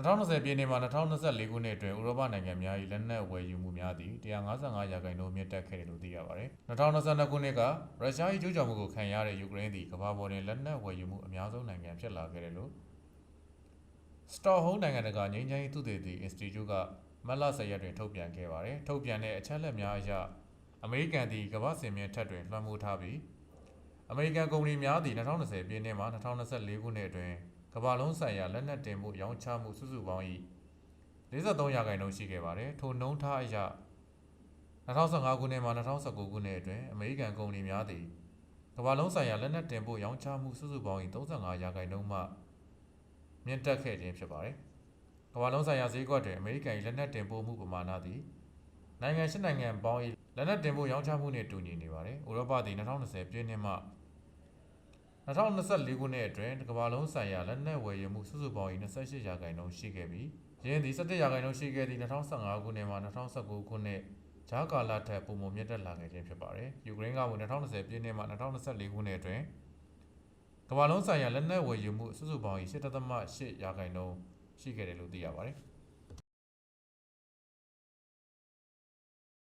2020ပြည်နှစ်မှာ2024ခုနှစ်အတွင်းဥရောပနိုင်ငံများ၏လက်နက်ဝယ်ယူမှုများသည့်155ရာခိုင်နှုန်းမြင့်တက်ခဲ့တယ်လို့သိရပါတယ်။2022ခုနှစ်ကရုရှား၏ကျူးကျော်မှုကိုခံရတဲ့ယူကရိန်းသည်ကမ္ဘာပေါ်တွင်လက်နက်ဝယ်ယူမှုအများဆုံးနိုင်ငံဖြစ်လာခဲ့တယ်လို့ Stockholm နိုင်ငံတကာငြိမ်းချမ်းရေးသုတေသီ Institute ကမတ်လ10ရက်တွင်ထုတ်ပြန်ခဲ့ပါတယ်။ထုတ်ပြန်တဲ့အချက်အလက်များအရအမေရိကန်သည်ကမ္ဘာ့စင်မြင့်ထက်တွင်လွှမ်းမိုးထားပြီးအမေရိကန်ကုမ္ပဏီများသည်2020ပြည်နှစ်မှ2024ခုနှစ်အတွင်း ကမ္ဘာလုံးဆိုင်ရာလက်နက်တင်မှုရောင်းချမှုစုစုပေါင်း၏53ရာခိုင်နှုန်းရှိခဲ့ပါတယ်။ထိုနှုန်းထားအရ2015ခုနှစ်မှ2019ခုနှစ်အတွင်းအမေရိကန်ကုမ္ပဏီများသည်ကမ္ဘာလုံးဆိုင်ရာလက်နက်တင်ပို့ရောင်းချမှုစုစုပေါင်း၏35ရာခိုင်နှုန်းမှမြင့်တက်ခဲ့ခြင်းဖြစ်ပါတယ်။ကမ္ဘာလုံးဆိုင်ရာဈေးကွက်တွင်အမေရိကန်၏လက်နက်တင်ပို့မှုပမာဏသည်နိုင်ငံရှစ်နိုင်ငံပေါင်း၏လက်နက်တင်ပို့ရောင်းချမှုနှင့်တူညီနေပါတယ်။ဥရောပသည်2020ပြည့်နှစ်မှ 2024ခုနှစ်အတွင်းကမ္ဘာလုံးဆိုင်ရာလက်နက်ဝယ်ယူမှုစုစုပေါင်း၏28ရာခိုင်နှုန်းရှိခဲ့ပြီးယင်းသည်17ရာခိုင်နှုန်းရှိခဲ့သည့်2015ခုနှစ်မှ2019ခုနှစ်ဂျာကာလာထက်ပုံမမြင့်တက်လာခဲ့ခြင်းဖြစ်ပါတယ်။ယူကရိန်းကမူ2020ပြည့်နှစ်မှ2024ခုနှစ်အတွင်းကမ္ဘာလုံးဆိုင်ရာလက်နက်ဝယ်ယူမှုစုစုပေါင်း၏8.8ရာခိုင်နှုန်းရှိခဲ့တယ်လို့သိရပါတယ်။